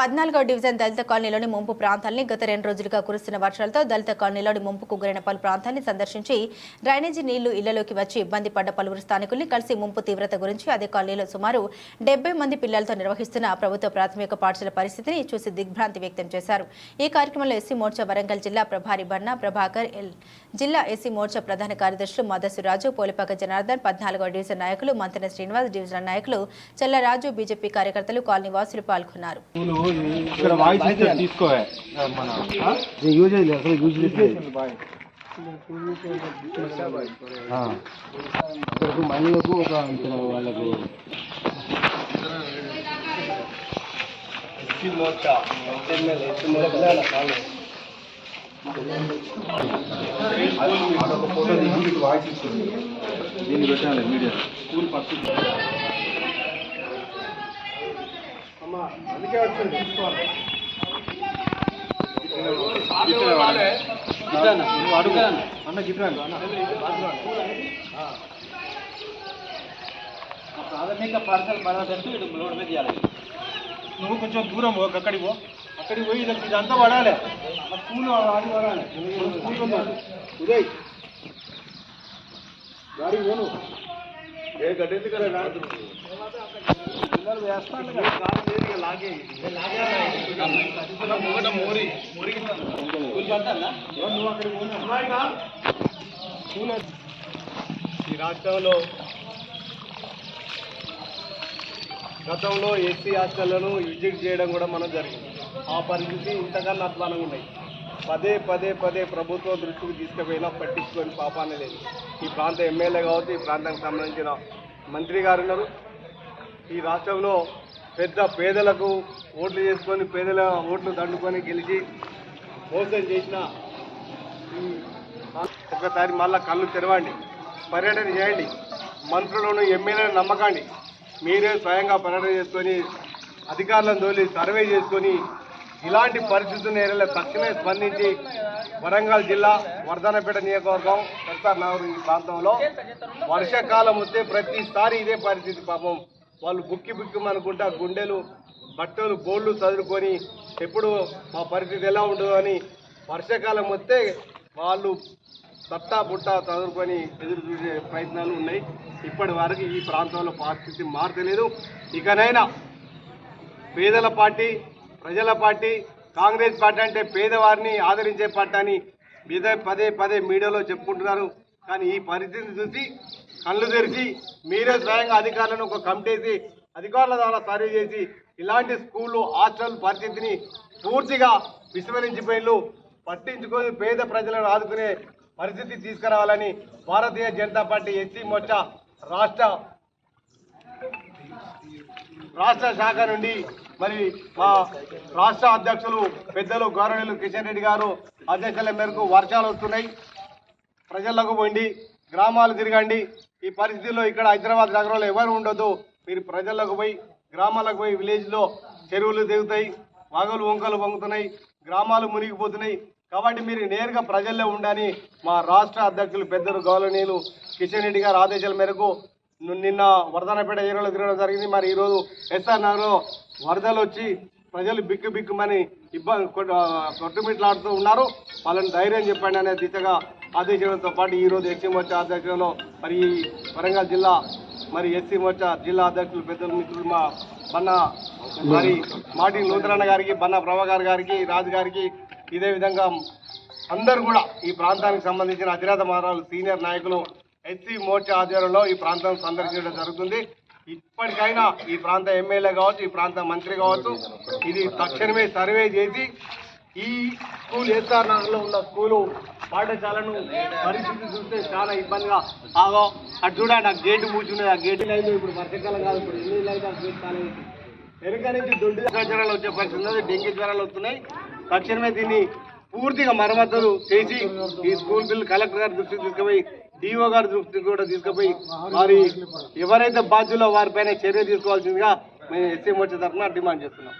పద్నాలుగో డివిజన్ దళిత కాలనీలోని ముంపు ప్రాంతాల్ని గత రెండు రోజులుగా కురుస్తున్న వర్షాలతో దళిత కాలనీలోని ముంపుకు గురైన పలు ప్రాంతాన్ని సందర్శించి డ్రైనేజీ నీళ్ళు ఇళ్ళలోకి వచ్చి ఇబ్బంది పడ్డ పలువురు స్థానికుల్ని కలిసి ముంపు తీవ్రత గురించి అదే కాలనీలో సుమారు డెబ్బై మంది పిల్లలతో నిర్వహిస్తున్న ప్రభుత్వ ప్రాథమిక పాఠశాల పరిస్థితిని చూసి దిగ్భ్రాంతి వ్యక్తం చేశారు. ఈ కార్యక్రమంలో ఎస్సీ మోర్చా వరంగల్ జిల్లా ప్రభారి బన్నా ప్రభాకర్ ఎల్ జిల్లా ఎస్సీ మోర్చా ప్రధాన కార్యదర్శులు మదసురాజు పోలిపాక జనార్దన్ పద్నాలుగో డివిజన్ నాయకులు మంతెన శ్రీనివాస్ డివిజన్ నాయకులు చెల్లరాజు బీజేపీ కార్యకర్తలు కాలనీ వాసులు పాల్గొన్నారు ఇక్కడ వాయిస్ అయితే తీసుకోవే మన యూజ్ అయ్యలేదు అసలు యూజ్ లేదు ఇక్కడకు మహిళలకు ఒక ఇక్కడ వాళ్ళకు ఫోటో దిగి వాయిస్ ఇస్తుంది దీన్ని పెట్టాలి మీడియా స్కూల్ ఫస్ట్ అందుకే వచ్చింది తీసుకోవాలి నువ్వు అడుగు అన్న గిట్రాను ప్రాథమిక పాఠశాల పదార్థం ఇటు రోడ్ మీద చేయాలి. నువ్వు కొంచెం దూరం పో అక్కడికి పో. అక్కడికి పోయి ఇది ఇదంతా పడాలి. స్కూల్ ఆడి పడాలి. స్కూల్ ఉదయ్ గాడి పోను. ఏ గడ్డెందుకు పిల్లలు వేస్తాను ఈ రాష్ట్రంలో గతంలో ఎస్సీ హాస్టళ్ళను విజిట్ చేయడం కూడా మనం జరిగింది. ఆ పరిస్థితి ఇంతకన్నా అధ్వానంగా ఉన్నాయి. పదే పదే పదే ప్రభుత్వం దృష్టికి తీసుకుపోయినా పట్టించుకొని పాపానే లేదు. ఈ ప్రాంత ఎమ్మెల్యే కావచ్చు ఈ ప్రాంతానికి సంబంధించిన మంత్రి గారు ఉన్నారు. ఈ రాష్ట్రంలో పెద్ద పేదలకు ఓట్లు చేసుకొని పేదల ఓట్లు దండుకొని గెలిచి మోసం చేసిన ఒకసారి మళ్ళా కళ్ళు తెరవండి. పర్యటన చేయండి. మంత్రులను ఎమ్మెల్యేలను నమ్మకండి. మీరే స్వయంగా పర్యటన చేసుకొని అధికారులను తోలి సర్వే చేసుకొని ఇలాంటి పరిస్థితుల ఏరియాలో తక్షణమే స్పందించి వరంగల్ జిల్లా వర్ధనపేట నియోజకవర్గం సర్సార్ నగర్ ఈ ప్రాంతంలో. వర్షాకాలం వస్తే ప్రతిసారి ఇదే పరిస్థితి పాపం. వాళ్ళు బుక్కి బుక్కిమనుకుంటా గుండెలు బట్టలు బోళ్ళు చదువుకొని ఎప్పుడు మా పరిస్థితి ఎలా ఉండదు అని వర్షాకాలం వస్తే వాళ్ళు తట్టా బుట్ట చదువుకొని ఎదురు చూసే ప్రయత్నాలు ఉన్నాయి. ఇప్పటి వరకు ఈ ప్రాంతంలో పరిస్థితి మారతలేదు. ఇకనైనా పేదల పార్టీ ప్రజల పార్టీ కాంగ్రెస్ పార్టీ అంటే పేదవారిని ఆదరించే పార్టీ అని మీద పదే పదే మీడియాలో చెప్పుకుంటున్నారు. కానీ ఈ పరిస్థితిని చూసి కళ్ళు తెరిచి మీరే స్వయంగా అధికారులను ఒక కమిటీ అధికారుల ద్వారా సర్వే చేసి ఇలాంటి స్కూళ్ళు హాస్టల్ పరిస్థితిని పూర్తిగా విస్మరించిపోయిన పట్టించుకొని పేద ప్రజలను ఆదుకునే పరిస్థితి తీసుకురావాలని భారతీయ జనతా పార్టీ ఎస్సీ మోర్చా రాష్ట్ర రాష్ట్ర శాఖ నుండి మరి మా రాష్ట్ర అధ్యక్షులు పెద్దలు గౌరవనీయులు కిషన్ రెడ్డి గారు అధ్యక్షుల మేరకు వర్షాలు వస్తున్నాయి. ప్రజలకు పోండి గ్రామాలు తిరగండి. ఈ పరిస్థితుల్లో ఇక్కడ హైదరాబాద్ నగరంలో ఎవరు ఉండదు మీరు ప్రజలకు పోయి గ్రామాలకు పోయి విలేజ్లో చెరువులు దిగుతాయి వాగులు వంకలు వంగుతున్నాయి గ్రామాలు మునిగిపోతున్నాయి. కాబట్టి మీరు నేరుగా ప్రజల్లో ఉండని మా రాష్ట్ర అధ్యక్షులు పెద్దలు గౌరవనీయులు కిషన్ రెడ్డి గారి ఆదేశాల మేరకు నిన్న వరదనపేట ఏరియాలో తిరగడం జరిగింది. మరి ఈరోజు ఎస్ఆర్ నగర్లో వరదలు వచ్చి ప్రజలు బిక్కు బిక్కుమని ఇబ్బంది కొట్టుమిట్లాడుతూ ఉన్నారు. వాళ్ళని ధైర్యం చెప్పండి అనే దిశగా ఆదేశంతో పాటు ఈరోజు ఎస్సీ మోర్చా అధ్యక్షులను మరి ఈ వరంగల్ జిల్లా మరి ఎస్సీ మోర్చా జిల్లా అధ్యక్షులు పెద్ద మిత్రులు మా బన్న మరి మాటి నూతనన్న గారికి బన్న ప్రభాకర్ గారికి రాజు గారికి ఇదే విధంగా అందరూ కూడా ఈ ప్రాంతానికి సంబంధించిన అధిరాధ మహారాజు సీనియర్ నాయకులు ఎస్సీ మోర్చా ఆధ్వర్యంలో ఈ ప్రాంతం సందర్శించడం జరుగుతుంది. ఇప్పటికైనా ఈ ప్రాంత ఎమ్మెల్యే కావచ్చు ఈ ప్రాంత మంత్రి కావచ్చు ఇది తక్షణమే సర్వే చేసి ఈ స్కూల్ ఎస్ఆర్ నగర్లో ఉన్న స్కూలు పాఠశాలను పరిస్థితి చూస్తే చాలా ఇబ్బందిగా ఆగో. అటు చూడండి ఆ గేటు మూచున్నది ఆ గేటు లైన్ ఇప్పుడు వర్షకాలం కాదు ఇప్పుడు ఎన్ని లైన్ ఆ గేట్ కాలేదు వెనుక నుంచి దొడ్డి జ్వరాలు వచ్చే పరిస్థితి ఉన్నది డెంగ్యూ జ్వరాలు వస్తున్నాయి. తక్షణమే దీన్ని పూర్తిగా మరమ్మతులు చేసి ఈ స్కూల్ బిల్ కలెక్టర్ గారి దృష్టికి తీసుకుపోయి డిఓ గారి దృష్టికి కూడా తీసుకుపోయి వారి ఎవరైతే బాధ్యులో వారిపైన చర్య తీసుకోవాల్సిందిగా మేము ఎస్సీ మోర్చా తరఫున డిమాండ్ చేస్తున్నాం.